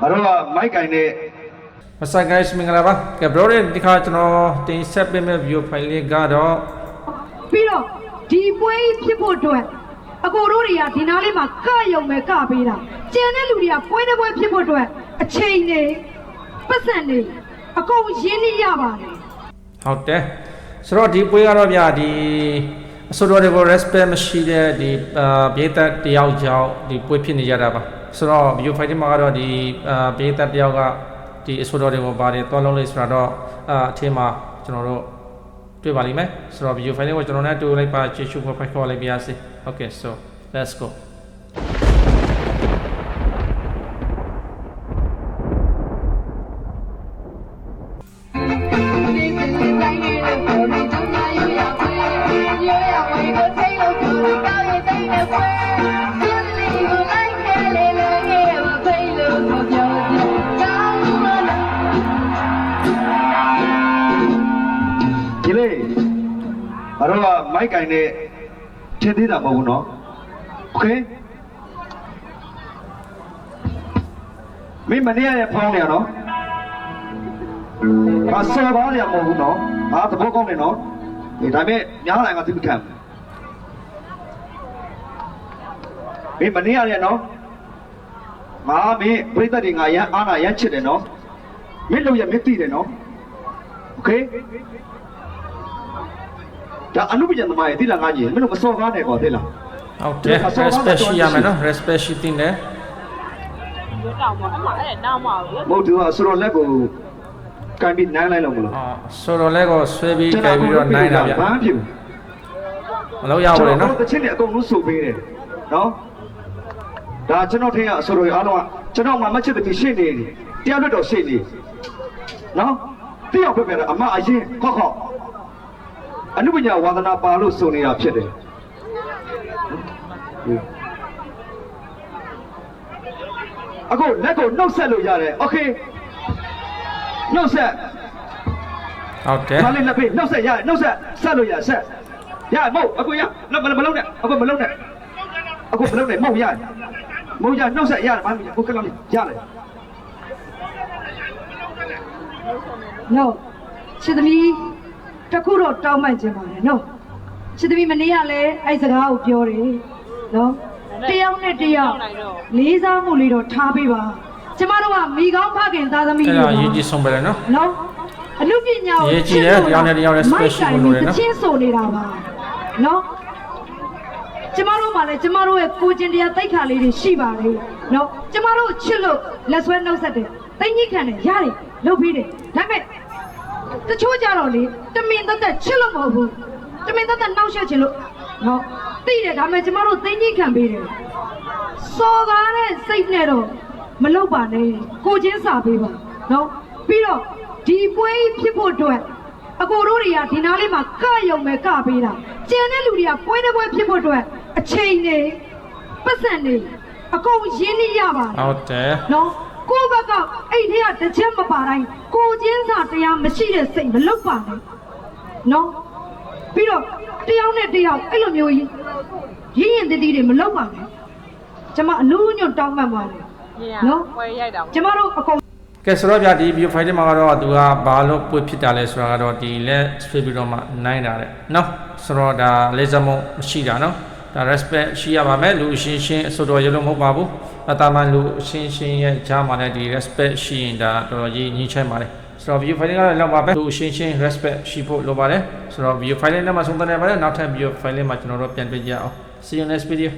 ဘာလို့ကမိုက်ကင်နဲ့ What's up guys မင်္ဂလာပါကဲ bro ဒီခါကျွန်တော်တင်ဆက်ပေးမယ့် video file လေးကတော့ပြီးတော့ဒီပွဲကြီးဖြစ်ဖို့အတွက်အကိုတို့တွေကဒီနားလေးမှာကယုံမဲ့ကပေးတာကျန်တဲ့လူတွေကပွဲတစ်ပွဲဖြစ်ဖို့အတွက်အချိန်နေပတ်စံနေအကုန်ရင်းနှီးရပါတယ်ဟုတ်တယ်ဆိုတော့ဒီပွဲကတော့ဗျာဒီ အစိုးရတွေကို respect မရှိတဲ့ဒီအာပြည်သက်တယောက်ကြောင့်ဒီပွဲဖြစ်နေကြတာပါဆိုတော့ video file မှာကတော့ဒီအာပြည်သက်တယောက်ကဒီအစိုးရတွေကိုပါတယ်တွားလုံးလေးဆိုတော့အာအထင်းမှာကျွန်တော်တို့တွေ့ပါလိမ့်မယ်ဆိုတော့ video file ကိုကျွန်တော်နဲ့တွေ့လိုက်ပါချေရှုဖို့ဖိုက်ခေါ်လိုက်ပါရစေ okay so let's go ဘာလို့ကမိုက်ကင်နဲ့ထည့်သေးတာမဟုတ်ဘူးနော်โอเคမင်းမနေရတဲ့ဖောင်းနေရနော်ဘာစော်ပါရမဟုတ်ဘူးနော်ငါသဘောကောင်းတယ်နော်ဒီဒါပေမဲ့များလာငါသိမခံဘူးမင်းမနေရတဲ့နော်ငါမင်းပြိတ္တတွေငါရမ်းအားနာရမ်းချစ်တယ်နော်မင်းလို့ရမင်းသိတယ်နော်โอเค ဒါအနုပညာသမားရဲ့တိလာငါကြီးမင်းတို့မစော်ကားနဲ့ကွာသိလားဟုတ်တယ် respect ရှိရမယ်နော် respect ရှိတင်တယ်ရွတောင်ပေါ့အမှအဲ့ဒါနောက်မှဘူးမဟုတ်သူကဆိုတော့လက်ကိုကန်ပြီးနမ်းလိုက်လို့မလို့အော်ဆိုတော့လဲကိုဆွဲပြီးကြိုက်ပြီးတော့နိုင်တာဗျဘာမှဖြစ်ဘူးမလို့ရဘူးလေနော်ကျွန်တော်တချင်းနဲ့အကုန်လုံးစုပေးတယ်နော်ဒါကျွန်တော်ထင်ရအဆိုတော်အားလုံးကကျွန်တော်မှမချစ်တဲ့ရှင်းနေတယ်တရားလွတ်တော်ရှင်းနေနော်တယောက်ပဲပဲအမအရင်ခောက်ခောက် အနုပညာဝါသနာပါလို့ဆိုနေတာဖြစ်တယ်အခုလက်ကိုနှုတ်ဆက်လို့ရတယ်โอเคနှုတ်ဆက် ဟုတ်တယ် ခါလေးလက်ဖေးနှုတ်ဆက်ရတယ်နှုတ်ဆက်ဆက်လို့ရဆက်ရမဟုတ်အခုရမမလုံးနဲ့အခုမလုံးနဲ့အခုမလုံးနဲ့မဟုတ်ရမဟုတ်ရနှုတ်ဆက်ရတယ်ဘာမှမဟုတ်ကလည်းရတယ် နော်ချစ်သမီး တစ်ခုတော့တောင်းမှန်ခြင်းပါတယ်နော်ချစ်သမီးမနေ့ကလည်းအဲ့စကားကိုပြောတယ်နော်တယောက်နဲ့တယောက်လေးစားမှုလေးတော့ထားပေးပါကျမတို့ကမိကောင်းဖခင်သားသမီးအဲ့တွေဒါပါအရေးကြီးဆုံးပဲလေနော်နော်အမှုပညာကိုရေးကြည့်တယ်တစ်ယောက်နဲ့တစ်ယောက် respect ရှိဖို့လိုတယ်နော်ချင်းဆိုနေတာပါနော်ကျမတို့မှလည်းကျမတို့ရဲ့ကိုကျင်တရားတိတ်ခါလေးတွေရှိပါလေနော်ကျမတို့ချစ်လို့လက်ဆွဲနှုတ်ဆက်တယ်တိတ်ညစ်ခံတယ်ရတယ်လုပ်ပြီးတယ်ဒါပေမဲ့ တချို့ကြတော့လေတမင်သက်သက်ချစ်လို့မဟုတ်ဘူးတမင်သက်သက်နှောက်ယှက်ချင်လို့နော်သိတယ်ဒါပေမဲ့ကျမတို့တိတ်ညစ်ခံပေးတယ်စော်ကားတဲ့စိတ်နဲ့တော့မလုပ်ပါနဲ့ကိုချင်းစာပေးပါနော်ပြီးတော့ဒီပွဲကြီးဖြစ်ဖို့အတွက်အကိုတို့တွေကဒီနားလေးမှာကယုံမဲ့ကပေးတာကျန်တဲ့လူတွေကပွဲတစ်ပွဲဖြစ်ဖို့အတွက်အချိန်နေပတ်စံနေအကုန်ရင်းနှီးရပါဟုတ်တယ်နော် ကိုယ့်ဘက်ကအဲ့ဒီကတစ်ချက်မပါတိုင်းကိုချင်းစာတရားမရှိတဲ့စိတ်မလုပ်ပါနဲ့နော်ပြီးတော့တယောက်နဲ့တယောက်အဲ့လိုမျိုးကြီးရင်းရင်တည်တည်တွေမလုပ်ပါနဲ့ကျမအနုညွတ်တောင်းမှန်ပါတယ်နော်ပွဲရိုက်တာကျမတို့အကုန်ကဲဆိုတော့ဗျာဒီ video file ထဲမှာကတော့သူကဘာလို့ပွေဖြစ်တာလဲဆိုတာကတော့ဒီလက်ဆွဲပြီးတော့မှနိုင်တာတဲ့နော်ဆိုတော့ဒါလေးစမုံမရှိတာနော်ဒါ respect ရှိရပါမယ်လူအရှင်းရှင်းအစိုးရရလို့မဟုတ်ပါဘူးအ တာမန်လူအရှင်းရှင်းရဲ့ကြားမှာလည်းဒီ respect ရှိရင်ဒါတော်တော်ကြီးညှိချိုင်းပါတယ်ဆိုတော့ video file ကတော့လောက်ပါပဲလူအရှင်းရှင်း respect ရှိဖို့လိုပါတယ်ဆိုတော့ video file နဲ့မှဆုံးသက်နေပါတယ်နောက်ထပ် video file မှာကျွန်တော်တို့ပြန်တွေ့ကြအောင် see you next video